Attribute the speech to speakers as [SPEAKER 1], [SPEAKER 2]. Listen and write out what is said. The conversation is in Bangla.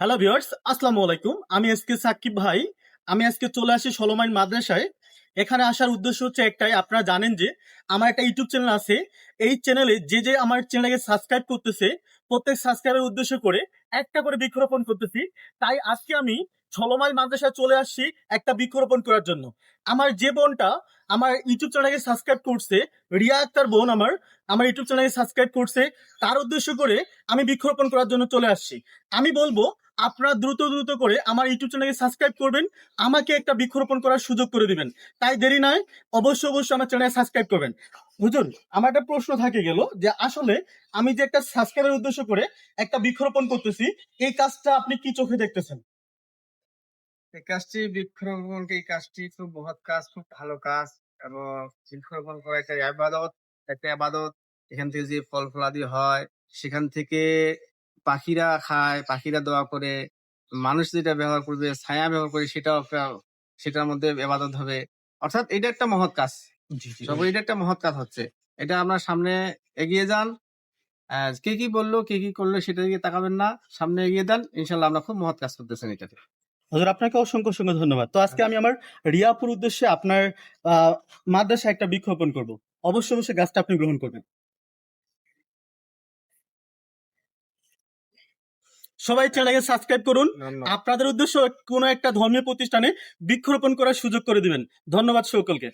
[SPEAKER 1] হ্যালো ভিউয়ার্স আসসালামু আলাইকুম আমি আজকে সাকিব ভাই। আমি আজকে চলে আসি সলোমাইন মাদ্রাসায়। এখানে আসার উদ্দেশ্য হচ্ছে একটাই, আপনারা জানেন যে আমার একটা ইউটিউব চ্যানেল আছে। এই চ্যানেলে যে যে আমার চ্যানেলকে সাবস্ক্রাইব করতেছে, প্রত্যেক সাবস্ক্রাইবের উদ্দেশ্য করে একটা করে বৃক্ষরোপণ করতেছি। তাই আজকে আমি সলোমাইল মাদ্রাসায় চলে আসছি একটা বৃক্ষরোপণ করার জন্য। আমার যে বোনটা আমার ইউটিউব চ্যানেলকে সাবস্ক্রাইব করছে, রিয়া আক্তার বোন আমার আমার ইউটিউব চ্যানেলকে সাবস্ক্রাইব করছে, তার উদ্দেশ্য করে আমি বৃক্ষরোপণ করার জন্য চলে আসছি। আমি বলব আপনারা দ্রুত দ্রুত করে আমার ইউটিউব চ্যানেলকে সাবস্ক্রাইব করবেন, আমাকে একটা বৃক্ষরোপণ করার সুযোগ করে দিবেন। তাই দেরি নয়, অবশ্যই অবশ্যই আমার চ্যানেলে সাবস্ক্রাইব করবেন। হুজুর আমার একটা প্রশ্ন থাকে গেল যে আসলে আমি যে একটা সাবস্ক্রাইবের উদ্দেশ্য করে একটা বৃক্ষরোপণ করতেছি, এই কাজটা আপনি কি চোখে দেখতেছেন?
[SPEAKER 2] এই কাজটি বৃক্ষরোপণ এই কাজটি খুব মহৎ কাজ, খুব ভালো কাজ এবং বৃক্ষরোপণ করা একটা আবাদত একটা আবাদত। এখান থেকে যে ফল ফলাদি হয়, সেখান থেকে পাখিরা খায় পাখিরা দোয়া করে মানুষ যেটা ব্যবহার করবে ছায়া ব্যবহার করে সেটাও সেটার মধ্যে আবাদত হবে। অর্থাৎ এটা একটা মহৎ কাজ। সব এটা একটা মহৎ কাজ হচ্ছে। এটা আপনার সামনে এগিয়ে যান। কে কি বলল কে কি করল সেটা দিকে তাকাবেন না। সামনে এগিয়ে দেন। ইনশাল্লাহ আমরা খুব মহৎ কাজ করতেছেন এটাতে।
[SPEAKER 1] হুজুর আপনাকে অসংখ্য অসংখ্য ধন্যবাদ। তো আজকে আমি আমার রিয়াপুর উদ্দেশ্যে আপনার আহ, মাদ্রাসায় একটা বৃক্ষরোপণ করব। অবশ্যই অবশ্যই গাছটা আপনি গ্রহণ করবেন। সবাই চ্যানেলকে সাবস্ক্রাইব করুন। আপনাদের উদ্দেশ্য কোনো একটা ধর্মীয় প্রতিষ্ঠানে বৃক্ষরোপণ করার সুযোগ করে দিবেন। ধন্যবাদ সকলকে।